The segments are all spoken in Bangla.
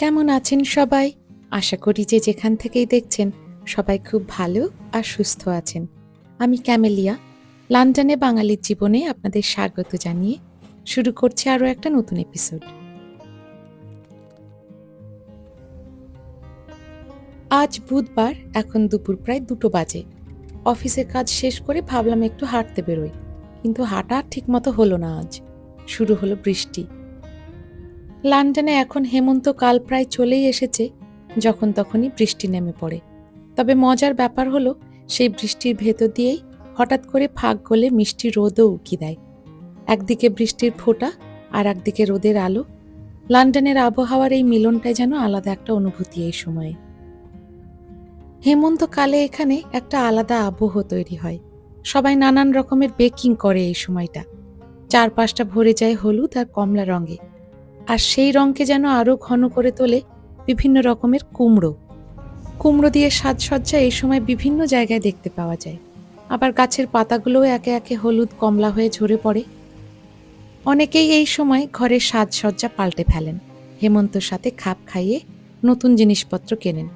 কেমন আছেন সবাই? আশা করি যে যেখান থেকেই দেখছেন, সবাই খুব ভালো আর সুস্থ আছেন। আমি ক্যামেলিয়া, লন্ডনে বাঙালির জীবনে আপনাদের স্বাগত জানিয়ে শুরু করছি আরও একটা নতুন এপিসোড আজ বুধবার, এখন দুপুর প্রায় দুটো বাজে। অফিসের কাজ শেষ করে ভাবলাম একটু হাঁটতে বেরোই, কিন্তু হাঁটা ঠিকমতো হলো না আজ। শুরু হলো বৃষ্টি। লন্ডনে এখন হেমন্তকাল প্রায় চলেই এসেছে, যখন তখনই বৃষ্টি নেমে পড়ে। তবে মজার ব্যাপার হলো, সেই বৃষ্টির ভেতর দিয়েই হঠাৎ করে ফাঁক গলে মিষ্টি রোদও উকি দেয়। একদিকে বৃষ্টির ফোঁটা আর একদিকে রোদের আলো। লন্ডনের আবহাওয়ার এই মিলনটাই যেন আলাদা একটা অনুভূতি এই সময়ে। হেমন্তকালে এখানে একটা আলাদা আবহ তৈরি হয়। সবাই নানান রকমের বেকিং করে এই সময়টা। চারপাশটা ভরে যায় হলুদ আর কমলা রঙে। আর সেই রঙকে যেন আরও ঘন করে তোলে বিভিন্ন রকমের কুমড়ো। কুমড়ো দিয়ে সাজসজ্জা এই সময় বিভিন্ন জায়গায় দেখতে পাওয়া যায়। আবার গাছের পাতাগুলোও একে একে হলুদ, কমলা হয়ে ঝরে পড়ে। অনেকেই এই সময় ঘরের সাজসজ্জা পাল্টে ফেলেন। হেমন্তর সাথে খাপ খাইয়ে নতুন জিনিসপত্র কেনেন।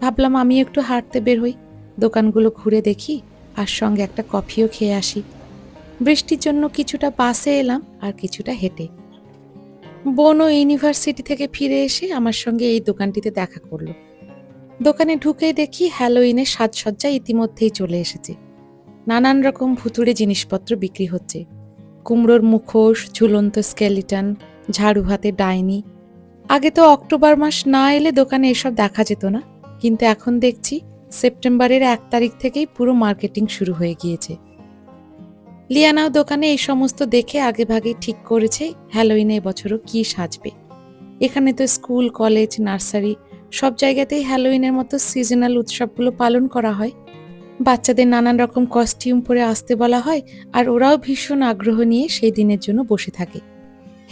ভাবলাম আমি একটু হাঁটতে বের হই। দোকানগুলো ঘুরে দেখি আর সঙ্গে একটা কফিও খেয়ে আসি। বৃষ্টির জন্য কিছুটা বাসে এলাম আর কিছুটা হেঁটে। বোনও ইউনিভার্সিটি থেকে ফিরে এসে আমার সঙ্গে এই দোকানটিতে দেখা করল। দোকানে ঢুকে দেখি হ্যালোইনের সাজসজ্জা ইতিমধ্যেই চলে এসেছে। নানান রকম ভুতুড়ে জিনিসপত্র বিক্রি হচ্ছে। কুমড়োর মুখোশ, ঝুলন্ত স্কেলিটন, ঝাড়ু হাতে ডাইনি। আগে তো অক্টোবর মাস না এলে দোকানে এসব দেখা যেত না। কিন্তু এখন দেখছি সেপ্টেম্বরের এক তারিখ থেকেই পুরো মার্কেটিং শুরু হয়ে গিয়েছে। লিয়ানাও দোকানে এই সমস্ত দেখে আগে ভাগেই ঠিক করেছে হ্যালোইনে এবছরও কি সাজবে। এখানে তো স্কুল, কলেজ, নার্সারি সব জায়গাতেই হ্যালোইনের মতো সিজনাল উৎসবগুলো পালন করা হয়। বাচ্চাদের নানান রকম কস্টিউম পরে আসতে বলা হয় আর ওরাও ভীষণ আগ্রহ নিয়ে সেই দিনের জন্য বসে থাকে।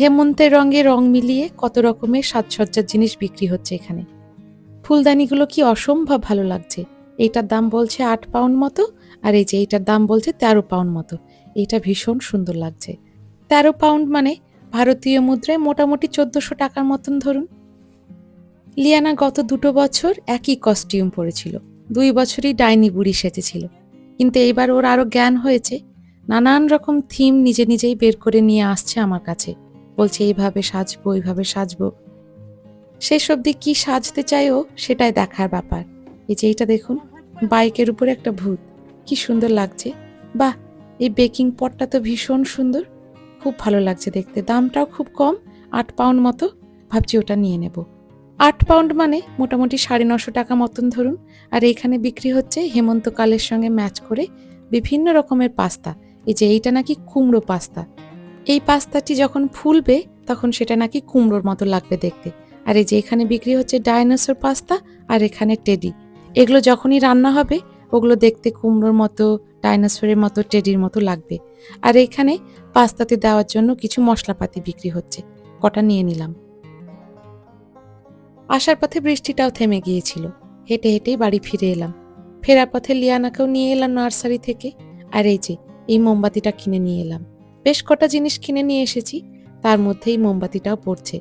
হেমন্তের রঙে রং মিলিয়ে কত রকমের সাজসজ্জার জিনিস বিক্রি হচ্ছে এখানে। ফুলদানিগুলো কি অসম্ভব ভালো লাগছে। এইটার দাম বলছে আট পাউন্ড মতো আর এই যে এইটার দাম বলছে তেরো পাউন্ড মতো। এটা ভীষণ সুন্দর লাগছে। তেরো পাউন্ড মানে ভারতীয় মুদ্রায় মোটামুটি চোদ্দশো টাকার মতন ধরুন। লিয়ানা গত দুটো বছর একই কস্টিউম পরেছিল। দুই বছরই ডাইনি বুড়ি সেজেছিল। কিন্তু এইবার ওর আরও জ্ঞান হয়েছে। নানান রকম থিম নিজে নিজেই বের করে নিয়ে আসছে আমার কাছে। বলছে, এইভাবে সাজবো এইভাবে সাজবো। সেসব দিক কি সাজতে চাই ও সেটাই দেখার ব্যাপার। এই যে এইটা দেখুন, বাইকের উপরে একটা ভূত। কি সুন্দর লাগছে। বাহ! এই বেকিং পটটা তো ভীষণ সুন্দর। খুব ভালো লাগছে দেখতে। দামটাও খুব কম, আট পাউন্ড মতো। ভাবছি ওটা নিয়ে নেব। আট পাউন্ড মানে মোটামুটি সাড়ে নশো টাকা মতন ধরুন। আর এইখানে বিক্রি হচ্ছে হেমন্তকালের সঙ্গে ম্যাচ করে বিভিন্ন রকমের পাস্তা। এই যে এইটা নাকি কুমড়ো পাস্তা। এই পাস্তাটি যখন ফুলবে, তখন সেটা নাকি কুমড়োর মতো লাগবে দেখতে। আর এই যে এখানে বিক্রি হচ্ছে ডাইনোসর পাস্তা আর এখানে টেডি। এগুলো যখনই রান্না হবে, ওগুলো দেখতে কুমড়োর মতো ডাইনোসরের মতো টেডির মতো লাগবে। আর এখানে পাস্তাতে দেওয়ার জন্য কিছু মশলাপাতি বিক্রি হচ্ছে। কটা নিয়ে নিলাম। আসার পথে বৃষ্টিটাও থেমে গিয়েছিল। হেঁটে হেঁটেই বাড়ি ফিরে এলাম। ফেরার পথে লিয়ানাকেও নিয়ে এলাম নার্সারি থেকে। আর এই যে, এই মোমবাতিটা কিনে নিয়ে এলাম। বেশ কটা জিনিস কিনে নিয়ে এসেছি। তার মধ্যে এই মোমবাতিটাও পড়ছে।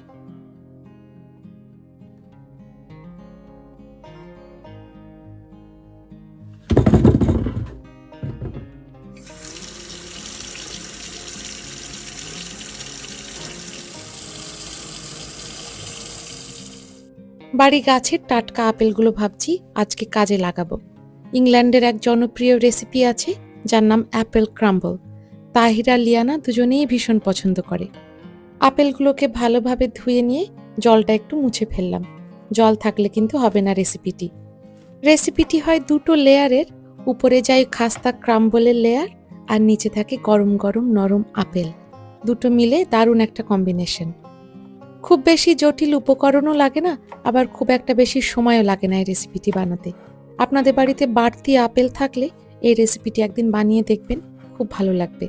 বাড়ি গাছের টাটকা আপেলগুলো ভাবছি আজকে কাজে লাগাবো। ইংল্যান্ডের এক জনপ্রিয় রেসিপি আছে, যার নাম অ্যাপেল ক্রাম্বল। তাহিরা লিয়ানা দুজনেই ভীষণ পছন্দ করে। আপেলগুলোকে ভালোভাবে ধুয়ে নিয়ে জলটা একটু মুছে ফেললাম। জল থাকলে কিন্তু হবে না রেসিপিটি। রেসিপিটি হয় দুটো লেয়ারের, উপরে যায় খাস্তা ক্রাম্বলের লেয়ার আর নিচে থাকে গরম গরম নরম আপেল। দুটো মিলে দারুণ একটা কম্বিনেশন। খুব বেশি জটিল উপকরণও লাগে না, আবার খুব একটা বেশি সময়ও লাগে না এই রেসিপিটি বানাতে। আপনাদের বাড়িতে বাড়তি আপেল থাকলে এই রেসিপিটি একদিন বানিয়ে দেখবেন, খুব ভালো লাগবে।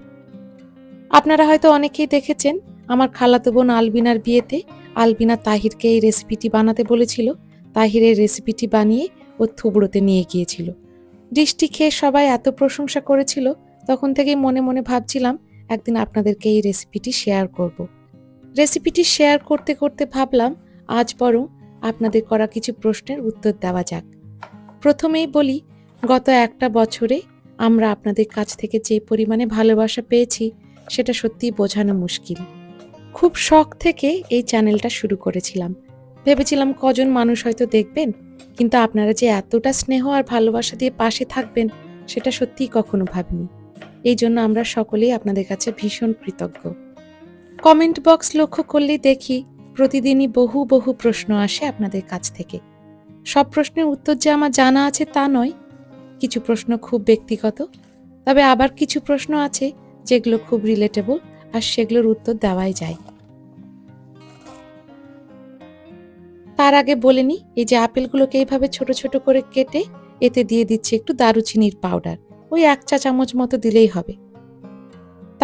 আপনারা হয়তো অনেকেই দেখেছেন, আমার খালাতো বোন আলবিনার বিয়েতে আলবিনা তাহিরকে এই রেসিপিটি বানাতে বলেছিল। তাহির এই রেসিপিটি বানিয়ে ও থুবড়োতে নিয়ে গিয়েছিল। ডিশটি খেয়ে সবাই এত প্রশংসা করেছিল, তখন থেকেই মনে মনে ভাবছিলাম, একদিন আপনাদেরকে এই রেসিপিটি শেয়ার করব। রেসিপিটি শেয়ার করতে করতে ভাবলাম, আজ বরং আপনাদের করা কিছু প্রশ্নের উত্তর দেওয়া যাক। প্রথমেই বলি, গত একটা বছরে আমরা আপনাদের কাছ থেকে যে পরিমাণে ভালোবাসা পেয়েছি, সেটা সত্যিই বোঝানো মুশকিল। খুব শখ থেকে এই চ্যানেলটা শুরু করেছিলাম। ভেবেছিলাম কজন মানুষ হয়তো দেখবেন, কিন্তু আপনারা যে এতটা স্নেহ আর ভালোবাসা দিয়ে পাশে থাকবেন, সেটা সত্যিই কখনো ভাবিনি। এই জন্য আমরা সকলেই আপনাদের কাছে ভীষণ কৃতজ্ঞ। কমেন্ট বক্স লক্ষ্য করলেই দেখি প্রতিদিনই বহু বহু প্রশ্ন আসে আপনাদের কাছ থেকে। সব প্রশ্নের উত্তর যে আমার জানা আছে তা নয়। কিছু প্রশ্ন খুব ব্যক্তিগত, তবে আবার কিছু প্রশ্ন আছে যেগুলো খুব রিলেটেবল আর সেগুলোর উত্তর দেওয়াই যায়। তার আগে বলে নি, এই যে আপেলগুলোকে এইভাবে ছোট ছোট করে কেটে এতে দিয়ে দিচ্ছি একটু দারুচিনির পাউডার ওই এক চা চামচ মতো দিলেই হবে।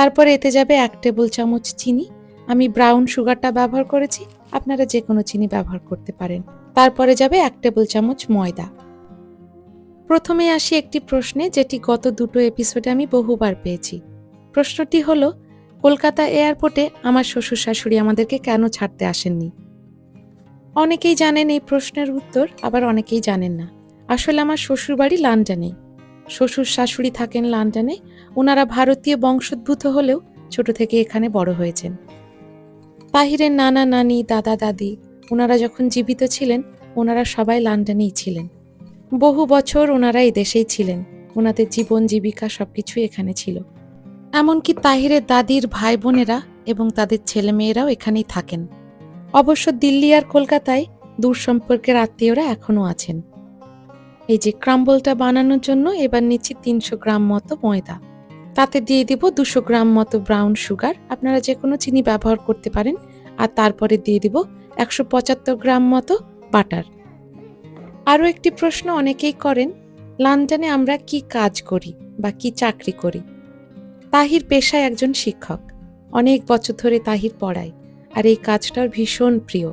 তারপরে এতে যাবে এক টেবিল চামচ চিনি। আমি ব্রাউন সুগারটা ব্যবহার করেছি, আপনারা যে কোনো চিনি ব্যবহার করতে পারেন। তারপরে যাবে এক টেবিল চামচ ময়দা। প্রথমে আসি একটি প্রশ্নে, যেটি গত দুটো এপিসোডে আমি বহুবার পেয়েছি। প্রশ্নটি হলো, কলকাতা এয়ারপোর্টে আমার শ্বশুর শাশুড়ি আমাদেরকে কেন ছাড়তে আসেননি? অনেকেই জানেন এই প্রশ্নের উত্তর, আবার অনেকেই জানেন না। আসলে আমার শ্বশুর বাড়ি লন্ডনে। শ্বশুর শাশুড়ি থাকেন লন্ডনে ওনারা ভারতীয় বংশোদ্ভূত হলেও ছোট থেকে এখানে বড় হয়েছেন। তাহিরের নানা নানি, দাদা, দাদি ওনারা যখন জীবিত ছিলেন ওনারা সবাই লন্ডনেই ছিলেন। বহু বছর ওনারা দেশেই ছিলেন ওনাদের জীবন, জীবিকা সবকিছুই এখানে ছিল। এমনকি তাহিরের দাদির ভাই বোনেরা এবং তাদের ছেলেমেয়েরাও এখানেই থাকেন। অবশ্য দিল্লি আর কলকাতায় দূর সম্পর্কের আত্মীয়রা এখনও আছেন। এই যে ক্রাম্বলটা বানানোর জন্য এবার নিচ্ছি তিনশো গ্রাম মতো ময়দা। তাতে দিয়ে দিব দুশো গ্রাম মতো ব্রাউন সুগার। আপনারা যে কোনো চিনি ব্যবহার করতে পারেন। আর তারপরে দিয়ে দিব একশো পঁচাত্তর গ্রাম মতো বাটার। আরও একটি প্রশ্ন অনেকেই করেন, লন্ডনে আমরা কি কাজ করি বা কি চাকরি করি? তাহির পেশায় একজন শিক্ষক। অনেক বছর ধরে তাহির পড়ায়। আর এই কাজটার ভীষণ প্রিয়।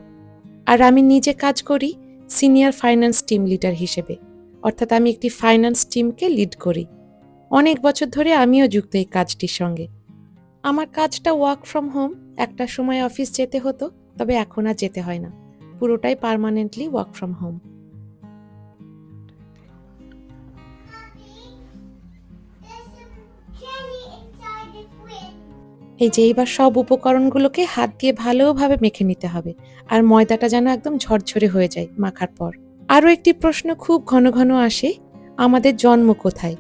আর আমি নিজে কাজ করি সিনিয়র ফাইন্যান্স টিম লিডার হিসেবে। অর্থাৎ আমি একটি ফাইন্যান্স টিমকে লিড করি। অনেক বছর ধরে আমিও যুক্ত এই কাজটির সঙ্গে। আমার কাজটা ওয়ার্ক ফ্রম হোম একটা সময় অফিস যেতে হতো, তবে এখন আর যেতে হয় না। পুরোটাই পার্মানেন্টলি ওয়ার্ক ফ্রম হোম এই যে এইবার সব উপকরণগুলোকে হাত দিয়ে ভালোভাবে মেখে নিতে হবে, আর ময়দাটা যেন একদম ঝরঝরে হয়ে যায় মাখার পর। আরও একটি প্রশ্ন খুব ঘন ঘন আসে, আমাদের জন্ম কোথায়?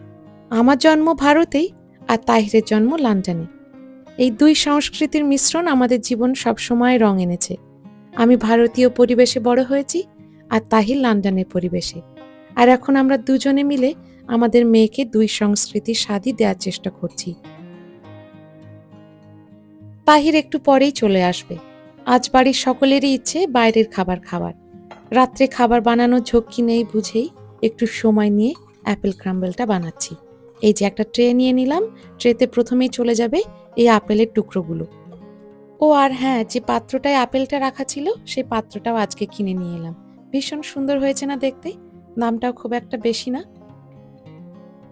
আমার জন্ম ভারতেই আর তাহিরের জন্ম লন্ডনে। এই দুই সংস্কৃতির মিশ্রণ আমাদের জীবন সবসময় রং এনেছে। আমি ভারতীয় পরিবেশে বড় হয়েছি আর তাহির লন্ডনের পরিবেশে। আর এখন আমরা দুজনে মিলে আমাদের মেয়েকে দুই সংস্কৃতির স্বাদই দেওয়ার চেষ্টা করছি। তাহির একটু পরেই চলে আসবে। আজ বাড়ির সকলেরই ইচ্ছে বাইরের খাবার খাবার রাত্রে খাবার বানানোর ঝক্কি নেই বুঝেই একটু সময় নিয়ে অ্যাপেল ক্রাম্বেলটা বানাচ্ছি। এই যে একটা ট্রে নিয়ে নিলাম, ট্রেতে প্রথমেই চলে যাবে এই আপেলের টুকরোগুলো। ও আর হ্যাঁ যে পাত্রটায় আপেলটা রাখা ছিল, সেই পাত্রটাও আজকে কিনে নিয়ে এলাম। ভীষণ সুন্দর হয়েছে না দেখতে? দামটাও খুব একটা বেশি না।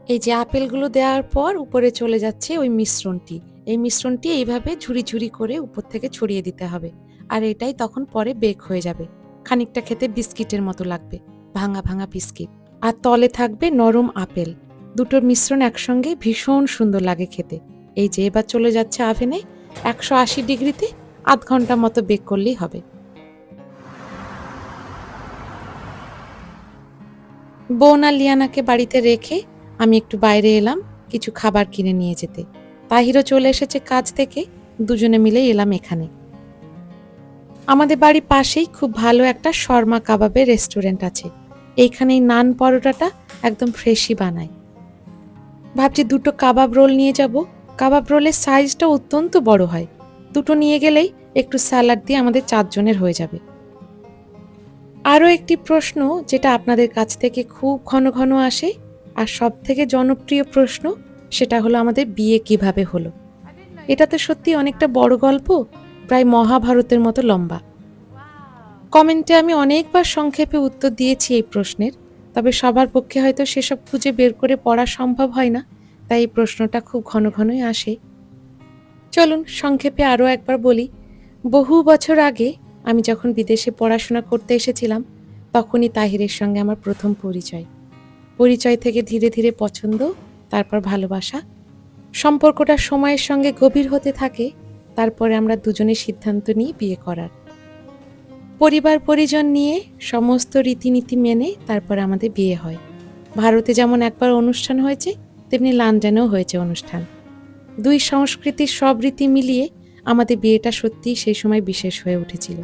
এই যে আপেলগুলো দেওয়ার পর উপরে চলে যাচ্ছে ওই মিশ্রণটি। এই মিশ্রণটি এইভাবে ঝুড়ি ঝুড়ি করে উপর থেকে ছড়িয়ে দিতে হবে। আর এটাই তখন পরে বেক হয়ে যাবে। খানিকটা খেতে বিস্কিটের মতো লাগবে, ভাঙা ভাঙা বিস্কিট। আর তলে থাকবে নরম আপেল। দুটোর মিশ্রণ একসঙ্গে ভীষণ সুন্দর লাগে খেতে। এই যে এবার চলে যাচ্ছে আভেনে, একশো আশি ডিগ্রিতে আধ ঘণ্টা মতো বেক করলেই হবে। বোন আর লিয়ানাকে বাড়িতে রেখে আমি একটু বাইরে এলাম কিছু খাবার কিনে নিয়ে যেতে। তাহিরও চলে এসেছে কাজ থেকে, দুজনে মিলে এলাম এখানে। আমাদের বাড়ির পাশেই খুব ভালো একটা শর্মা কাবাবের রেস্টুরেন্ট আছে। এইখানে নান পরোটাটা একদম ফ্রেশই বানায়। ভাবছি দুটো কাবাব রোল নিয়ে যাব। কাবাব রোলের সাইজটা অত্যন্ত বড় হয়। দুটো নিয়ে গেলেই একটু স্যালাড দিয়ে আমাদের চারজনের হয়ে যাবে। আরও একটি প্রশ্ন যেটা আপনাদের কাছ থেকে খুব ঘন ঘন আসে আর সব থেকে জনপ্রিয় প্রশ্ন সেটা হলো আমাদের বিয়ে কীভাবে হলো। এটা তো সত্যি অনেকটা বড় গল্প। প্রায় মহাভারতের মতো লম্বা। কমেন্টে আমি অনেকবার সংক্ষেপে উত্তর দিয়েছি এই প্রশ্নের, তবে সবার পক্ষে হয়তো সেসব খুঁজে বের করে পড়া সম্ভব হয় না, তাই এই প্রশ্নটা খুব ঘন ঘনই আসে। চলুন, সংক্ষেপে আরও একবার বলি, বহু বছর আগে আমি যখন বিদেশে পড়াশোনা করতে এসেছিলাম, তখনই তাহিরের সঙ্গে আমার প্রথম পরিচয়। পরিচয় থেকে ধীরে ধীরে পছন্দ, তারপর ভালোবাসা। সম্পর্কটা সময়ের সঙ্গে গভীর হতে থাকে তারপরে আমরা দুজনে সিদ্ধান্ত নিই বিয়ে করার। পরিবার পরিজন নিয়ে সমস্ত রীতিনীতি মেনে তারপর আমাদের বিয়ে হয়। ভারতে যেমন একবার অনুষ্ঠান হয়েছে, তেমনি লন্ডনেও হয়েছে অনুষ্ঠান। দুই সংস্কৃতির সব রীতি মিলিয়ে আমাদের বিয়েটা সত্যিই সেই সময় বিশেষ হয়ে উঠেছিল।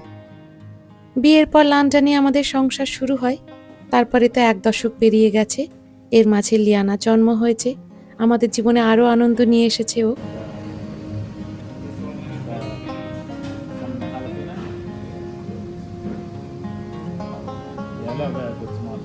বিয়ের পর লন্ডনে আমাদের সংসার শুরু হয়। তারপরে তো এক দশক পেরিয়ে গেছে। এর মাঝে লিয়ানা জন্ম হয়েছে। আমাদের জীবনে আরও আনন্দ নিয়ে এসেছে ও। Jag gått smart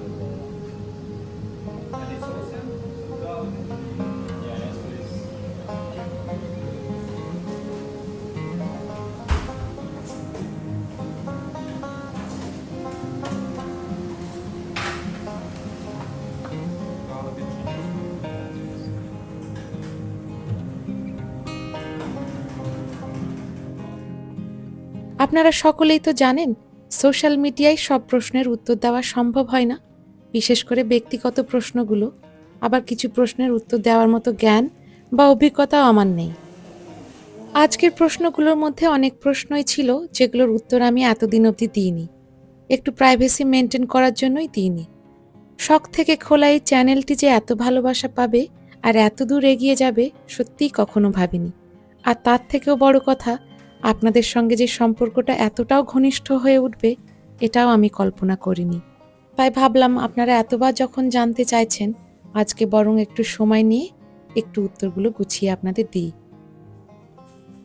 আপনারা সকলেই তো জানেন সোশ্যাল মিডিয়ায় সব প্রশ্নের উত্তর দেওয়া সম্ভব হয় না। বিশেষ করে ব্যক্তিগত প্রশ্নগুলো। আবার কিছু প্রশ্নের উত্তর দেওয়ার মতো জ্ঞান বা অভিজ্ঞতাও আমার নেই। আজকের প্রশ্নগুলোর মধ্যে অনেক প্রশ্নই ছিল, যেগুলোর উত্তর আমি এতদিন অবধি দিইনি। একটু প্রাইভেসি মেনটেন করার জন্যই দিইনি। শখ থেকে খোলা এই চ্যানেলটি যে এত ভালোবাসা পাবে আর এত দূর এগিয়ে যাবে সত্যিই কখনো ভাবিনি। আর তার থেকেও বড় কথা আপনাদের সঙ্গে যে সম্পর্কটা এতটাও ঘনিষ্ঠ হয়ে উঠবে, এটাও আমি কল্পনা করিনি। তাই ভাবলাম আপনারা এতবার যখন জানতে চাইছেন, আজকে বরং একটু সময় নিয়ে একটু উত্তরগুলো গুছিয়ে আপনাদের দিই।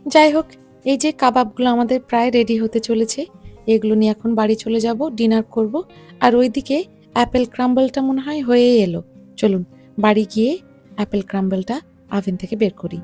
যাই হোক, এই যে কাবাবগুলো আমাদের প্রায় রেডি হতে চলেছে, এগুলো নিয়ে এখন বাড়ি চলে যাব, ডিনার করব, আর ওইদিকে অ্যাপেল ক্রাম্বলটা মনে হয় হয়েই এলো। চলুন, বাড়ি গিয়ে অ্যাপেল ক্রাম্বলটা আভেন থেকে বের করি।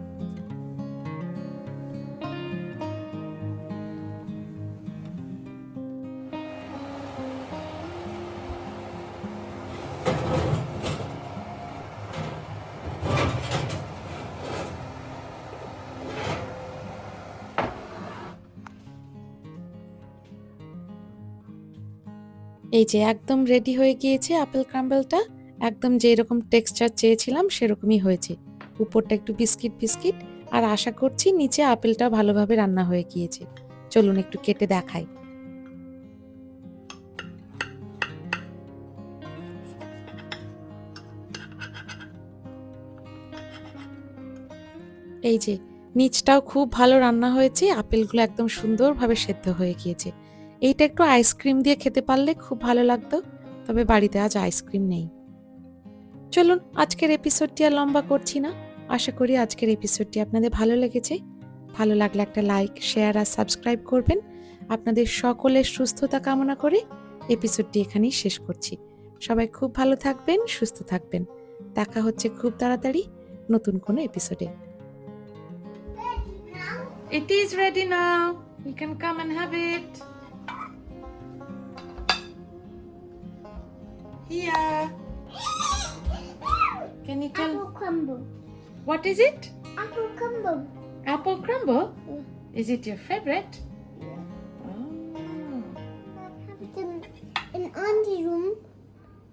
এই যে একদম রেডি হয়ে গিয়েছে আপেল ক্রাম্বলটা একদম যেই রকম টেক্সচার চেয়েছিলাম সেরকমই হয়েছে। উপরটা একটু বিস্কিট বিস্কিট আর আশা করছি নিচে আপেলটা ভালোভাবে রান্না হয়ে গিয়েছে। চলুন একটু কেটে দেখাই। এই যে, নিচটাও খুব ভালো রান্না হয়েছে আপেলগুলো একদম সুন্দরভাবে সেদ্ধ হয়ে গিয়েছে। এইটা একটু আইসক্রিম দিয়ে খেতে পারলে খুব ভালো লাগতো, তবে বাড়িতে আজ আইসক্রিম নেই। চলুন, আজকের এপিসোডটি আর লম্বা করছি না। আশা করি আজকের এপিসোডটি আপনাদের ভালো লেগেছে। ভালো লাগলে একটা লাইক শেয়ার আর সাবস্ক্রাইব করবেন। আপনাদের সকলের সুস্থতা কামনা করে এপিসোডটি এখানেই শেষ করছি। সবাই খুব ভালো থাকবেন, সুস্থ থাকবেন। দেখা হচ্ছে খুব তাড়াতাড়ি নতুন কোনো এপিসোডে it is ready now You can come and have it. Here. Can you tell Apple crumble. what is it? Apple crumble. Apple crumble? Yeah. Is it your favorite? Yeah. Oh. I have it in, in Auntie's room